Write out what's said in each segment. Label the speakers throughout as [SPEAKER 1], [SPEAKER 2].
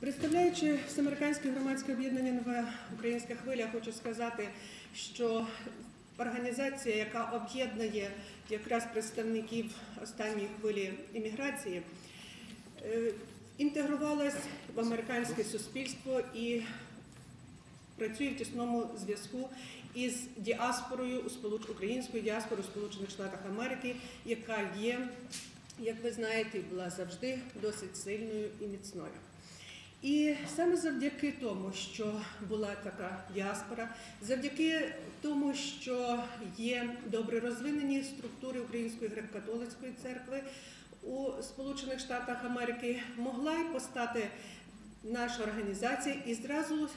[SPEAKER 1] Представляючи всеамериканське громадське об'єднання Нова Українська хвиля, хочу сказати, що організація, яка об'єднує якраз представників останньої хвилі імміграції, е, інтегрувалась в американське суспільство і працює в тісному зв'язку із діаспорою українською діаспорою Сполучених Штатах Америки, яка є, як ви знаєте, була завжди досить сильною і міцною. І саме завдяки тому, що була така діаспора, завдяки тому, що є добре розвинені структури Української греко-католицької церкви у Сполучених Штатах Америки, могла й постати наша організація і зразу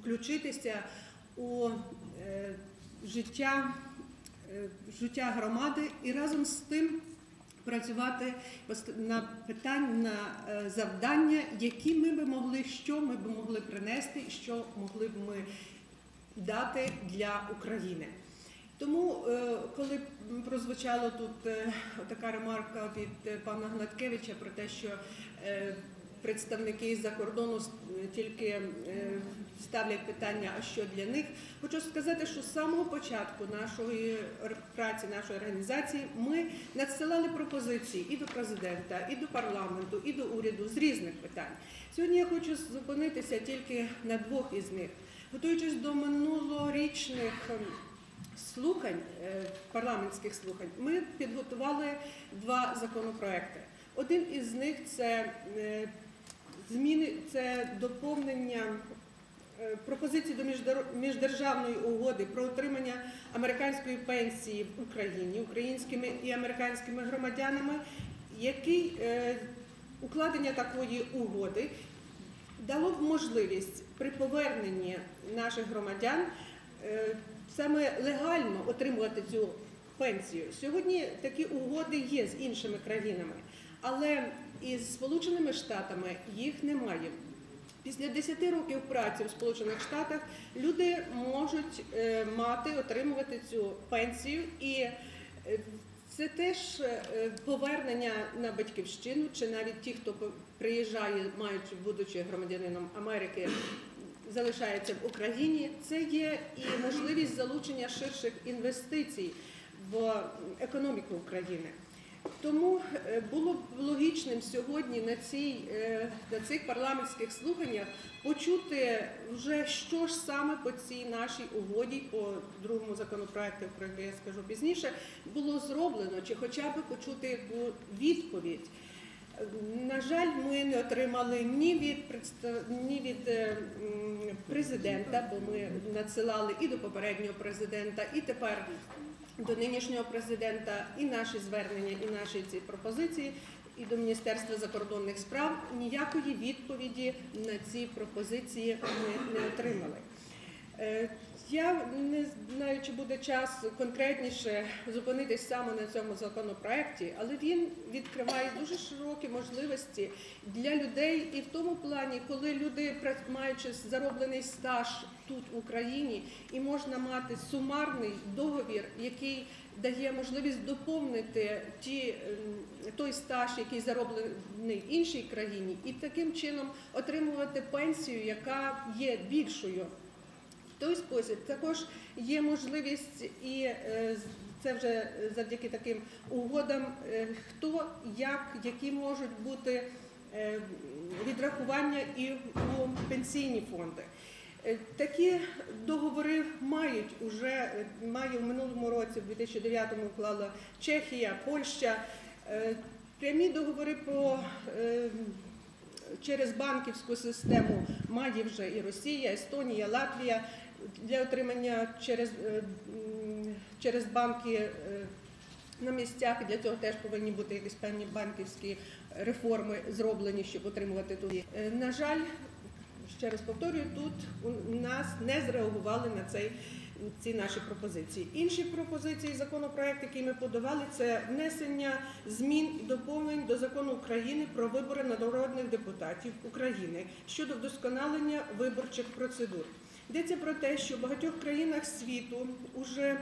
[SPEAKER 1] включитися у е, життя, е, життя громади і разом з тим працювати на питання на е, завдання, які ми би могли, що ми би могли принести, що могли б ми дати для України. Тому, е, коли прозвучала тут е, така ремарка від пана Гнаткевича про те, що представники з-за кордону тільки е, ставлять питання, а що для них, хочу сказати, що з самого початку нашої праці, нашої організації, ми надсилали пропозиції і до президента, і до парламенту, і до уряду з різних питань. Сьогодні я хочу зупинитися тільки на двох із них. Готуючись до минулорічних ем, слухань, е, парламентських слухань, ми підготували два законопроекти. Один із них це е, зміни, це доповнення е, пропозиції до міждер- міждержавної угоди про отримання американської пенсії в Україні українськими і американськими громадянами, який е, укладення такої угоди дало б можливість при поверненні наших громадян е, саме легально отримувати цю пенсію. Сьогодні такі угоди є з іншими країнами, але із Сполученими Штатами їх немає. Після 10 років праці в Сполучених Штатах люди можуть е, мати, отримувати цю пенсію і е, це теж е, повернення на батьківщину, чи навіть ті, хто приїжджає, маючи будучи громадянином Америки, залишається в Україні. Це є і можливість залучення ширших інвестицій в економіку України. Тому е, було б логічним сьогодні на, цій, е, на цих парламентських слуханнях почути вже що ж саме по цій нашій угоді, по другому законопроекту, про який я скажу пізніше, було зроблено, чи хоча б почути відповідь. На жаль, ми не отримали ні від ні від е, президента, бо ми надсилали і до попереднього президента, і тепер до нинішнього президента і наші звернення, і наші ці пропозиції, і до Міністерства закордонних справ ніякої відповіді на ці пропозиції ми не отримали. Е, Я не знаю, чи буде час конкретніше зупинитись саме на цьому законопроекті, але він відкриває дуже широкі можливості для людей і в тому плані, коли люди, маючи зароблений стаж тут в Україні, і можна мати сумарний договір, який дає можливість доповнити ті, ем, той стаж, який зароблений в іншій країні, і таким чином отримувати пенсію, яка є більшою. Той спосіб також є можливість, і е, це вже завдяки таким угодам, е, хто, як, які можуть бути е, відрахування і у пенсійні фонди. Такі договори мають уже має в минулому році, в 2009-му уклала Чехія, Польща. Прямі договори про через банківську систему має вже і Росія, Естонія, Латвія для отримання через, е, через банки е, на місцях. Для цього теж повинні бути якісь певні банківські реформи зроблені, щоб отримувати туди. Е, На жаль, ще раз повторюю, тут у нас не зреагували на цей. Ці наші пропозиції. Інші пропозиції законопроект, який ми подавали, це внесення змін і доповнень до закону України про вибори народних депутатів України щодо вдосконалення виборчих процедур. Йдеться про те, що в багатьох країнах світу вже